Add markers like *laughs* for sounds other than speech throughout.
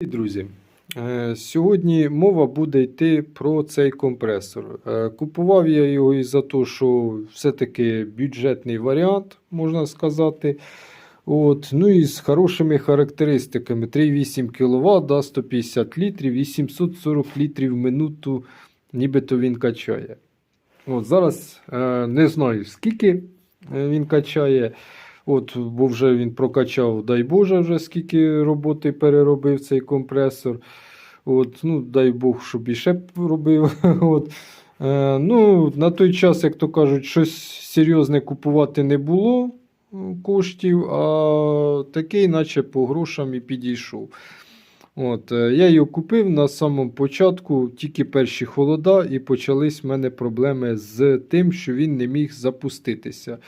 Друзі, е, сьогодні мова буде йти про цей компресор. Е, Купував я його із-за того, що все-таки бюджетний варіант, можна сказати. От, ну і з хорошими характеристиками: 3,8 кВт, да, 150 літрів, 840 літрів в минуту, нібито він качає. От, зараз е, не знаю, скільки він качає. От, бо вже він прокачав, дай Боже, вже скільки роботи переробив цей компресор. От, ну, дай Бог, щоб іще робив. *laughs* От. Е, ну, на той час, як то кажуть, щось серйозне купувати не було коштів, а такий, наче по грошам і підійшов. От, е, я його купив на самому початку, тільки перші холода, і почались в мене проблеми з тим, що він не міг запуститися.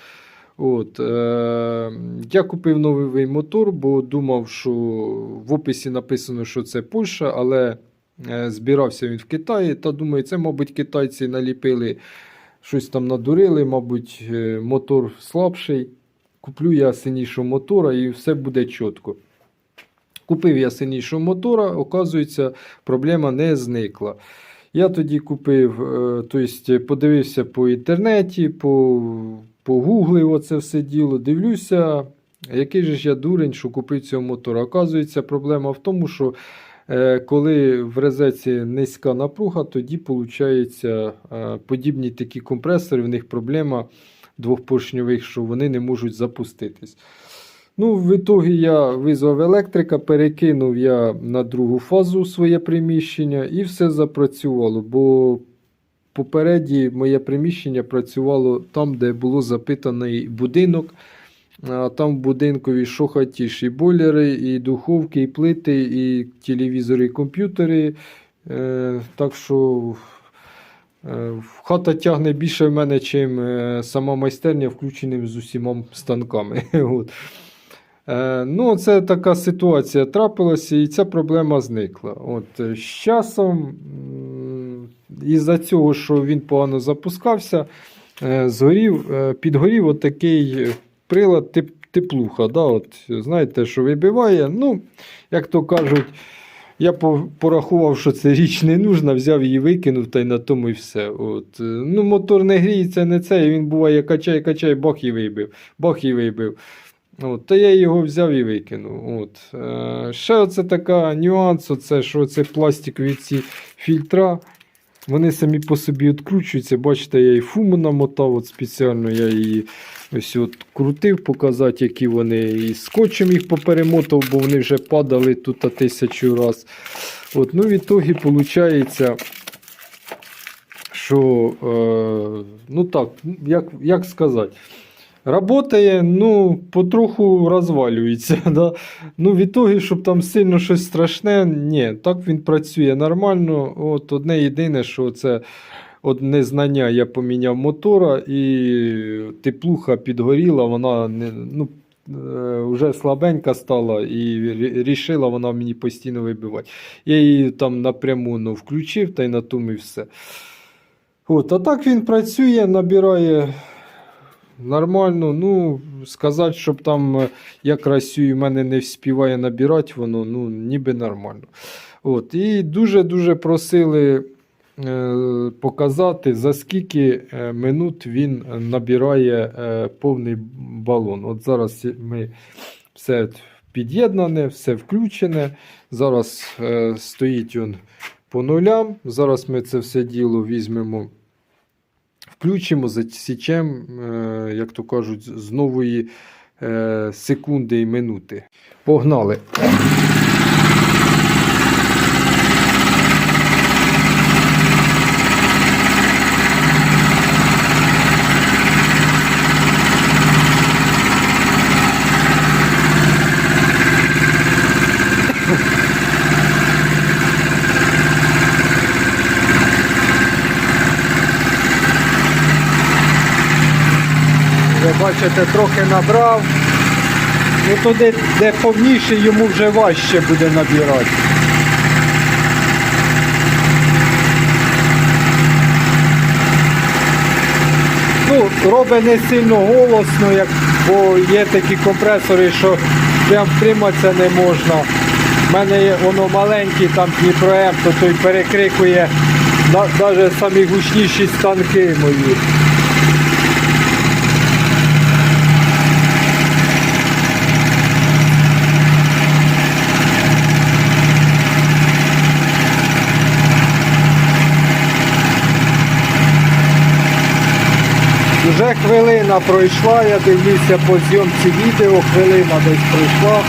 От, е, я купив новий мотор, бо думав, що в описі написано, що це Польща, але е, збирався він в Китаї. Та думаю, це, мабуть, китайці наліпили, щось там надурили, мабуть, е, мотор слабший. Куплю я синішого мотора і все буде чітко. Купив я синішого мотора, оказується, проблема не зникла. Я тоді купив, тобто подивився по інтернеті, по, по гуглі оце все діло. Дивлюся, який же ж я дурень, що купив цього мотора. Оказується, проблема в тому, що е, коли в резеці низька напруга, тоді виходить подібні такі компресори, в них проблема двохпоршньових, що вони не можуть запуститись. Ну, в ітогі я визвав електрика, перекинув я на другу фазу своє приміщення і все запрацювало. Бо попереді моє приміщення працювало там, де було запитаний будинок. Там в будинкові що хотіш, і бойлери, і духовки, і плити, і телевізори, і комп'ютери. Е, так що е, хата тягне більше в мене, ніж сама майстерня, включеним з усіма станками. *laughs* От. Е, Ну, це така ситуація трапилася, і ця проблема зникла. От, е, з часом, із-за цього, що він погано запускався, е, згорів, е, підгорів отакий прилад тип, теплуха. Да? От, знаєте, що вибиває. Ну, як то кажуть, я порахував, що це річ не нужна, взяв її, викинув та й на тому і все. От. е, Ну, мотор не гріється, не це. Він буває качай, качай, бах і вибив. Бах і вибив. От, то я його взяв і викинув. От. Е, ще оце така нюанс, оце, що це пластикові ці фільтра. Вони самі по собі відкручуються. Бачите, я і фуму намотав от спеціально, я її ось от крутив, показати, які вони. І скотчем їх поперемотав, бо вони вже падали тут тисячу раз. От, ну, в ітогі виходить, що, е, ну так, як, як сказати. Работає, ну, потроху розвалюється. *laughs* Да? Ну, в ітогі, щоб там сильно щось страшне, ні, так він працює нормально. От Одне єдине, що це одне знання, я поміняв мотора, і теплуха підгоріла, вона не, ну, е, вже слабенька стала і рішила вона мені постійно вибивати. Я її там напряму ну, включив та й на тому все. От, а так він працює, набирає Нормально, ну, сказати, щоб там е, як Росію мене не співає набирати, воно ну, ніби нормально. От, і дуже-дуже просили е, показати, за скільки е, минут він набирає е, повний балон. От зараз ми все під'єднане, все включене. Зараз е, стоїть він по нулям. Зараз ми це все діло візьмемо. Включимо, засічемо, е, як то кажуть, з нової е, секунди і минути. Погнали. Ви бачите, трохи набрав. Ну туди, де повніше, йому вже важче буде набирати. Ну, робить не сильно голосно, як, бо є такі компресори, що прям втриматися не можна. в мене є воно маленький там Дніпром, то той перекрикує навіть самі гучніші станки мої. Вже хвилина пройшла, я дивлюся по зйомці відео, хвилина десь пройшла.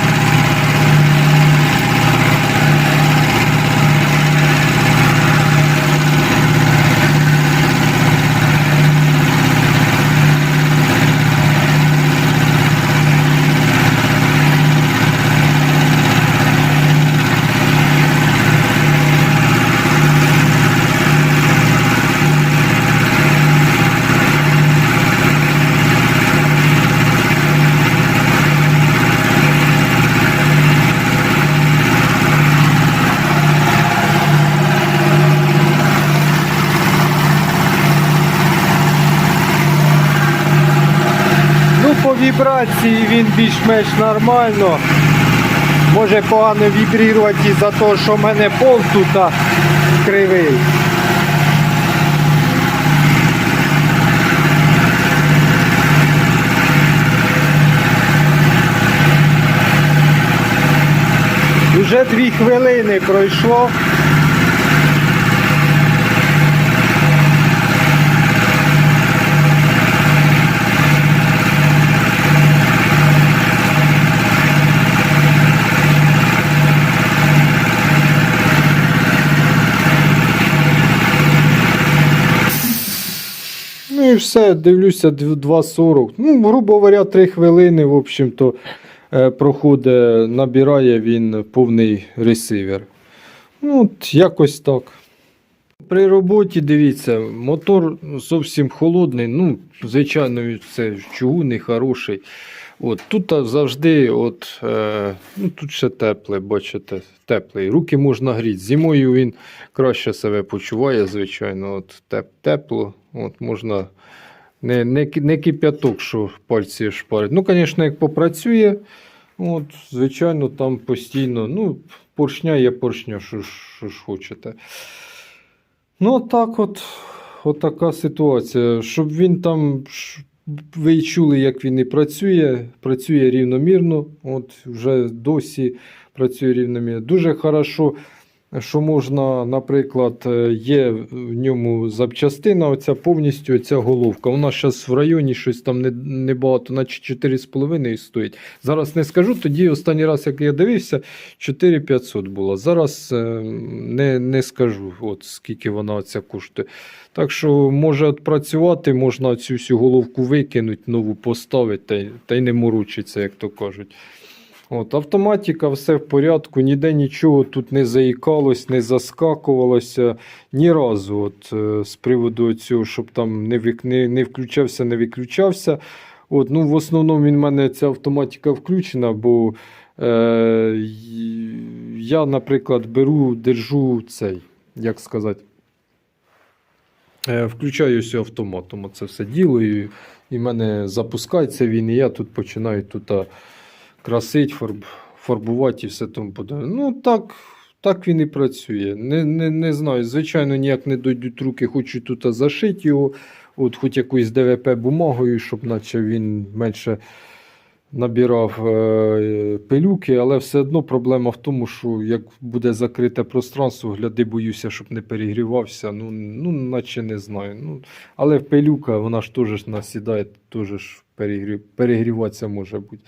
Ну, по вібрації він більш-менш нормально. Може погано вібрувати із-за того, що в мене пол тут кривий. Уже дві хвилини пройшло. І все, дивлюся, дв- 2.40. Ну, грубо говоря, 3 хвилини, в общем-то, е, проходить, набирає він повний ресивер. Ну, от якось так. При роботі, дивіться, мотор зовсім холодний. Ну, звичайно, це чугунний, хороший. От, тут завжди, от, е, ну, тут ще тепле, бачите, теплий. Руки можна гріти. Зимою він краще себе почуває, звичайно, от, теп, тепло. От, можна не, не, не кип'яток, що пальці шпарить. Ну, звісно, як попрацює, от, звичайно, там постійно, ну, поршня є поршня, що, що ж хочете. Ну, так от, така ситуація. Щоб він там, ви чули, як він і працює, працює рівномірно. От вже досі працює рівномірно. Дуже хорошо, що можна, наприклад, е, є в ньому запчастина, оця повністю оця головка. Вона зараз в районі щось там не- небагато, наче 4,5 стоїть. Зараз не скажу, тоді останній раз, як я дивився, 4500 було. Зараз е, не, не скажу, от скільки вона оця коштує. Так що може от працювати, можна цю всю головку викинути, нову поставити, та й не морочиться, як то кажуть. От, автоматика, все в порядку, ніде нічого тут не заїкалось, не заскакувалося ні разу. От, е, з приводу цього, щоб там не, не, не включався, не виключався. От, ну, в основному він в мене ця автоматика включена, бо е, я, наприклад, беру, держу цей, як сказати, е, включаю все автоматом. Це все діло, і, і в мене запускається він, і я тут починаю тут а, красить, фарб, фарбувати і все тому подобне. Ну, так. Так він і працює. Не, не, не знаю, звичайно, ніяк не дойдуть руки, хочу тут зашити його, от хоч якоюсь ДВП бумагою, щоб наче він менше набирав е, пилюки, але все одно проблема в тому, що як буде закрите пространство, гляди, боюся, щоб не перегрівався. Ну, ну наче не знаю. Ну, але пилюка, вона ж теж насідає, теж ж перегрів, перегріватися може бути.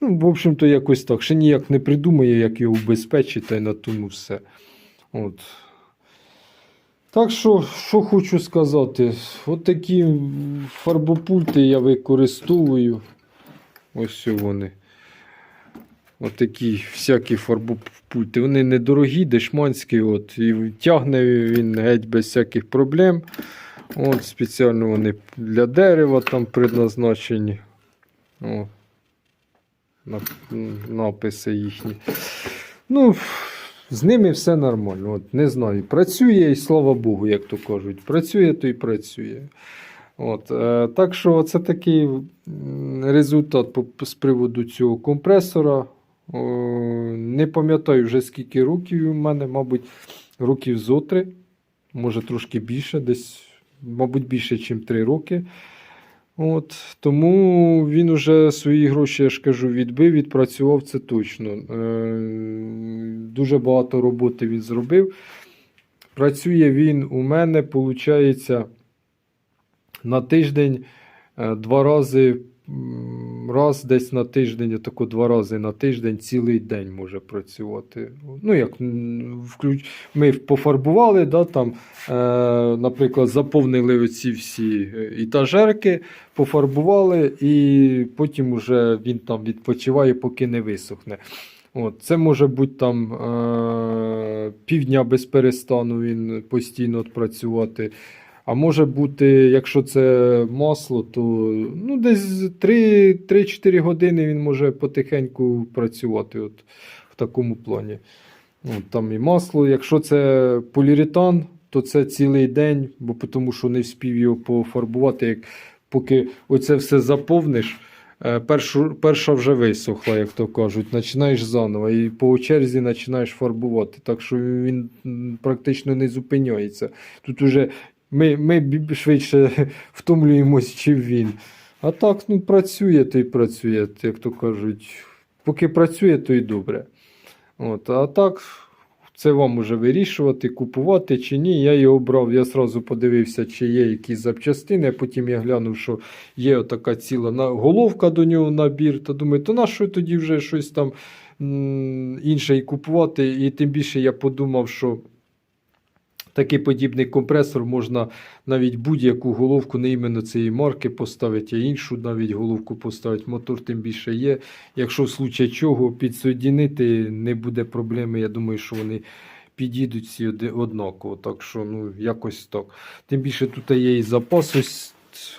Ну, в общем-то, якось так. Ще ніяк не придумає, як його убезпечити, й на тому все. От. Так що, що хочу сказати, от такі фарбопульти я використовую. Ось вони. От такі всякі фарбопульти. Вони недорогі, дешманські. От, і тягне він геть без всяких проблем. От, спеціально вони для дерева там предназначені. О, написи їхні. Ну, з ними все нормально. От, не знаю. Працює і слава Богу, як то кажуть. Працює, то і працює. От, е, так що це такий результат з приводу цього компресора. Не пам'ятаю вже скільки років у мене, мабуть, років зо три, може трошки більше, десь, мабуть, більше, ніж 3 роки. От, тому він уже свої гроші, я ж кажу, відбив, відпрацював це точно. Е, дуже багато роботи він зробив. Працює він у мене, виходить, на тиждень е, два рази, раз десь на тиждень, тако два рази на тиждень, цілий день може працювати. Ну, як ми пофарбували, да, там, е, наприклад, заповнили оці всі е, етажерки, пофарбували, і потім уже він там відпочиває, поки не висохне. От, це може бути там е, півдня без перестану він постійно працювати. А може бути, якщо це масло, то ну, десь 3 3-4 години він може потихеньку працювати от, в такому плані. От, там і масло. Якщо це поліуретан, то це цілий день, бо тому що не вспів його пофарбувати. Як, поки оце все заповниш, е, першу, перша вже висохла, як то кажуть. Починаєш заново і по черзі починаєш фарбувати. Так що він практично не зупиняється. Тут уже ми, ми швидше *laughs* втомлюємось, чим він. А так, ну, працює, то й працює, як то кажуть. Поки працює, то й добре. От, а так, це вам уже вирішувати, купувати чи ні. Я його брав, я одразу подивився, чи є якісь запчастини, потім я глянув, що є отака ціла головка до нього набір. Та думаю, то на що тоді вже щось там інше і купувати? І тим більше я подумав, що такий подібний компресор можна навіть будь-яку головку, не іменно цієї марки поставити, а іншу навіть головку поставити. Мотор тим більше є. Якщо в случае чого підсоединити, не буде проблеми. Я думаю, що вони підійдуть всі однаково. Так що, ну, якось так. Тим більше тут є і запас. Ось,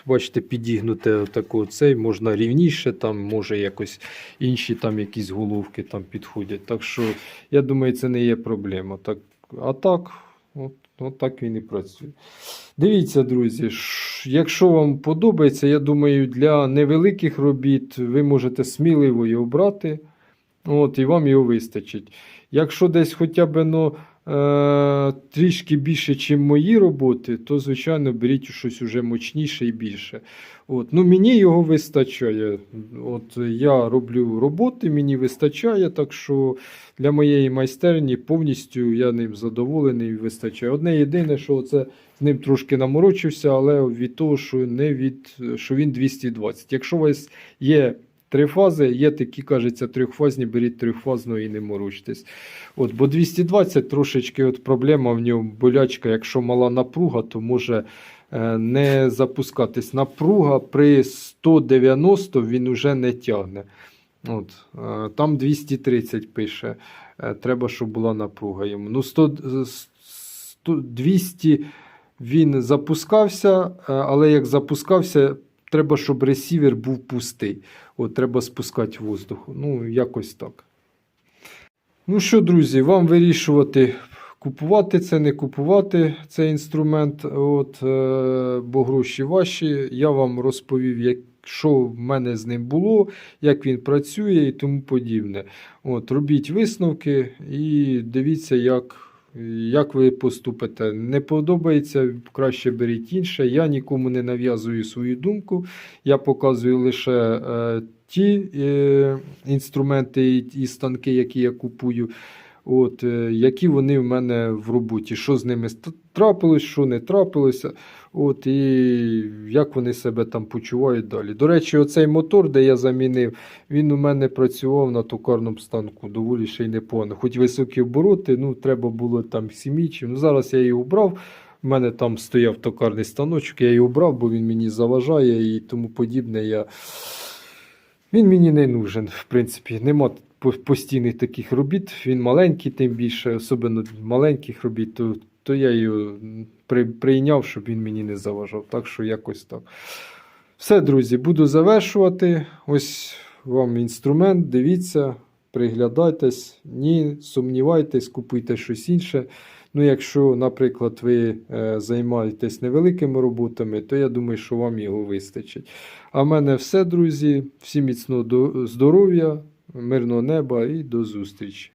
бачите, підігнуте тако цей, можна рівніше, там, може якось інші там якісь головки там підходять. Так що, я думаю, це не є проблема. Так, а так, от, от так він і працює. Дивіться, друзі, якщо вам подобається, я думаю, для невеликих робіт ви можете сміливо його брати. От, і вам його вистачить. Якщо десь хоча б ну, трішки більше, ніж мої роботи, то, звичайно, беріть щось уже мощніше і більше. От, ну, мені його вистачає. От, я роблю роботи, мені вистачає, так що для моєї майстерні повністю я ним задоволений вистачає. Одне єдине, що це з ним трошки наморочився, але від того, що не від що він 220. Якщо у вас є три фази, є такі, кажеться, трьохфазні, беріть трьохфазну і не морочтесь. От, бо 220 трошечки от проблема в ньому болячка. Якщо мала напруга, то може е, не запускатись. Напруга при 190 він уже не тягне. От, е, там 230 пише. Е, Треба, щоб була напруга йому. Ну, 100, е, 100, 200 він запускався, е, але як запускався, треба, щоб ресівер був пустий. От, треба спускати воздух. Ну, якось так. Ну що, друзі, вам вирішувати, купувати це, не купувати цей інструмент. От, е, бо гроші ваші. Я вам розповів, як, що в мене з ним було, як він працює і тому подібне. От, робіть висновки і дивіться, як. Як ви поступите? Не подобається, краще беріть інше. Я нікому не нав'язую свою думку. Я показую лише е, ті е, інструменти і, станки, які я купую, от, е, які вони в мене в роботі. Що з ними трапилось, що не трапилося. От, і як вони себе там почувають далі. До речі, оцей мотор, де я замінив, він у мене працював на токарному станку, доволі ще й непогано. Хоч високі обороти, ну треба було там сімічі. Ну, зараз я його брав. У мене там стояв токарний станочок, я його брав, бо він мені заважає і тому подібне. Я... Він мені не нужен, в принципі. Нема постійних таких робіт. Він маленький, тим більше, особливо маленьких робіт, то, то я його при, прийняв, щоб він мені не заважав. Так що якось так. Все, друзі, буду завершувати. Ось вам інструмент, дивіться, приглядайтесь, ні, сумнівайтесь, купуйте щось інше. Ну, якщо, наприклад, ви е, займаєтесь невеликими роботами, то я думаю, що вам його вистачить. А в мене все, друзі. Всім міцного здоров'я, мирного неба і до зустрічі.